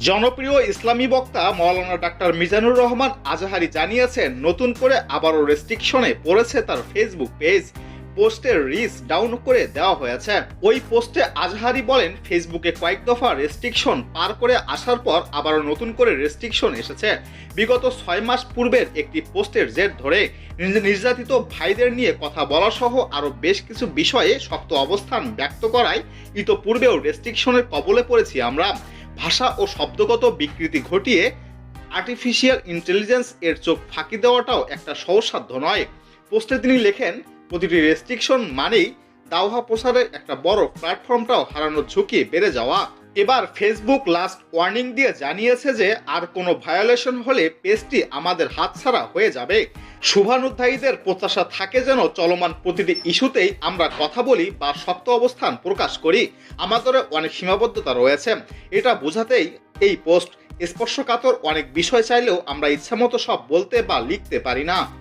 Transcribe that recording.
জনপ্রিয় ইসলামী বক্তা মৌলানা ডাক্তার মিজানুর রহমান আজাহারি জানিয়েছেন, নতুন করে আবারও রেস্ট্রিকশনে পড়েছে তার ফেসবুক পেজ পোস্টের রিস ডাউন করে দেওয়া হয়েছে। ওই পোস্টে আজহারি বলেন ফেসবুকে কয়েক দফা রেস্ট্রিকশন পার করে আসার পর আবারও নতুন করে রেস্ট্রিকশন এসেছে। বিগত ছয় মাস পূর্বের একটি পোস্টের জের ধরে নির্য- নির্যাতিত ভাইদের নিয়ে কথা বলা সহ আরও বেশ কিছু বিষয়ে শক্ত অবস্থান ব্যক্ত করায় ইতোপূর্বেও রেস্ট্রিকশনের কবলে পড়েছি আমরা। ভাষা ও শব্দগত বিকৃতি ঘটিয়ে আর্টিফিশিয়াল ইন্টেলিজেন্স এর চোখ ফাঁকি দেওয়াটাও একটা সহসাধ্য নয়। পোস্টে তিনি লেখেন, প্রতিটি রেস্ট্রিকশন মানেই দাওহা প্রসারের একটা বড় প্ল্যাটফর্মটাও হারানোর ঝুঁকি বেড়ে যাওয়া। এবার ফেসবুক লাস্ট ওয়ার্নিং দিয়ে জানিয়েছে যে আর কোনো ভায়োলেশন হলে পেজটি আমাদের হাতছাড়া হয়ে যাবে। শুভানুধ্যায়ীদের প্রত্যাশা থাকে যেন চলমান প্রতিটি ইস্যুতেই আমরা কথা বলি বা শক্ত অবস্থান প্রকাশ করি। আমাদের অনেক সীমাবদ্ধতা রয়েছে। এটা বোঝাতেই এই পোস্ট স্পর্শকাতর অনেক বিষয় চাইলেও আমরা ইচ্ছামতো সব বলতে বা লিখতে পারি না।